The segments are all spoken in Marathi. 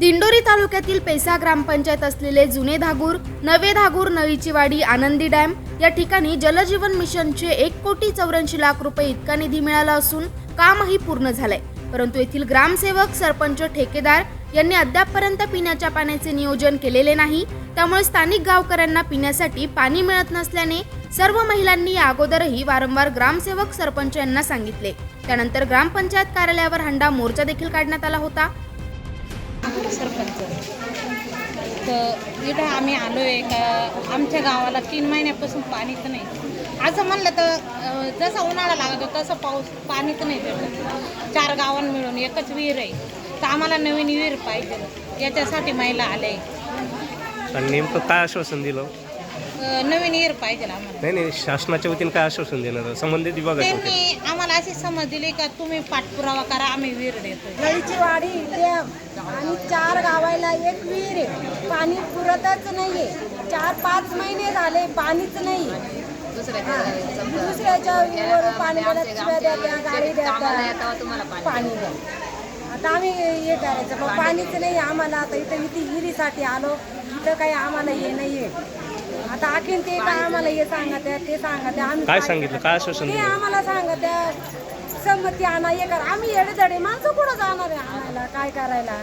दिंडोरी तालुक्यातील पेसा ग्रामपंचायत असलेले जुने धागूर नवे धागूर नळीची वाडी आनंदी डॅम या ठिकाणी जलजीवन मिशनचे एक कोटी चौऱ्याऐंशी लाख रुपये इतका निधी मिळाला असून कामही पूर्ण झालंय. परंतु येथील ग्रामसेवक सरपंच ठेकेदार यांनी अद्यापपर्यंत पिण्याच्या पाण्याचे नियोजन केलेले नाही. त्यामुळे स्थानिक गावकऱ्यांना पिण्यासाठी पाणी मिळत नसल्याने सर्व महिलांनी या अगोदरही वारंवार ग्रामसेवक सरपंच यांना सांगितले. त्यानंतर ग्रामपंचायत कार्यालयावर हंडा मोर्चा देखील काढण्यात आला होता. सरपंच. तर इथं आम्ही आलो आहे का आमच्या गावाला तीन महिन्यापासून पाणीच नाही. असं म्हणलं तर जसा उन्हाळा लागतो तसं पाऊस पाणीच नाही भेटत. चार गावां मिळून एकच विहीर आहे. तर आम्हाला नवीन विहीर पाहिजे. याच्यासाठी महिला आल्या आहे नेमकं काय आश्वासन दिलं? नवीन विहीर पाहिजे आम्हाला. नाही नाही शासनाच्या वतीने काय आश्वासन देणार? संबंधित विभागाच्या वतीने. त्यांनी आम्हाला अशी समज दिली का तुम्ही पाठपुरावा करा आम्ही विहीर देतो. नळीची वाडी डॅम आणि चार गावाला एक विहीर आहे. पाणी पुरतच नाहीये. चार पाच महिने झाले पाणीच नाही. दुसऱ्याच्या विहीरवर पाणी द्या शिव्या द्या द्या, गाडी द्या. पाणी. द्या. आता आम्ही हे करायचं. पण पाणीच नाही आम्हाला. आता इथं इथे विहिरीसाठी आलो. इथं काही आम्हाला हे नाहीये. आता ते काय आम्हाला हे सांगत आहे ते सांगत आहे आम्ही काय सांगितलं? काय आश्वासन ते दिलं? आम्हाला संमती आणा हे करा. आम्ही येडेधडे माणसं कुठं जाणार आहे आणायला? काय करायला?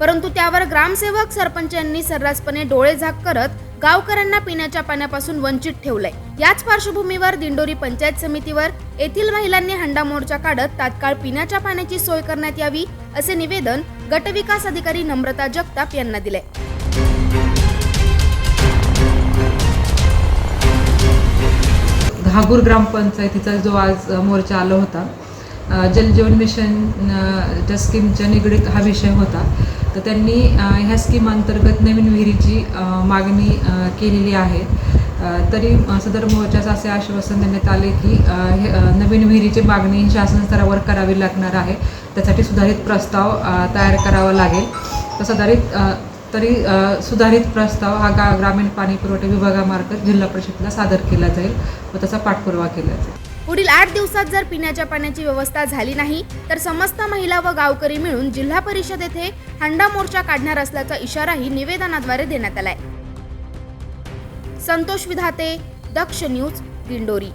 परंतु त्यावर ग्रामसेवक सरपंच यांनी सर्रासपणे डोळे झाक करत गावकऱ्यांना पिण्याच्या पाण्यापासून वंचित ठेवलंय. याच पार्श्वभूमीवर दिंडोरी पंचायत समितीवर येथील महिलांनी हंडा मोर्चा काढत तात्काळ पिण्याच्या पाण्याची सोय करण्यात यावी असे निवेदन गटविकास अधिकारी नम्रता जगताप यांना दिले घागूर ग्रामपंचायतीचा जो आज मोर्चा आला होता जलजीवन मिशन ज्या स्कीमच्या निगडीत हा विषय होता. तर त्यांनी ह्या स्कीम अंतर्गत नवीन विहिरीची मागणी केलेली आहे. तरी सदर मोर्चाचं असे आश्वासन देण्यात आले की हे, नवीन विहिरीची मागणी शासन स्तरावर करावी लागणार आहे. त्यासाठी सुधारित प्रस्ताव तयार करावा लागेल. तर सुधारित तरी सुधारित प्रस्ताव हा गा ग्रामीण पाणी पुरवठा विभागामार्फत जिल्हा परिषदला सादर केला जाईल व त्याचा पाठपुरावा केला जाईल. पुढील आठ दिवसात जर पिण्याच्या पाण्याची व्यवस्था झाली नाही तर समस्त महिला व गावकरी मिळून जिल्हा परिषद येथे हंडा मोर्चा काढणार असल्याचा इशाराही निवेदनाद्वारे देण्यात आलाय. संतोष विधाते दक्ष न्यूज दिंडोरी.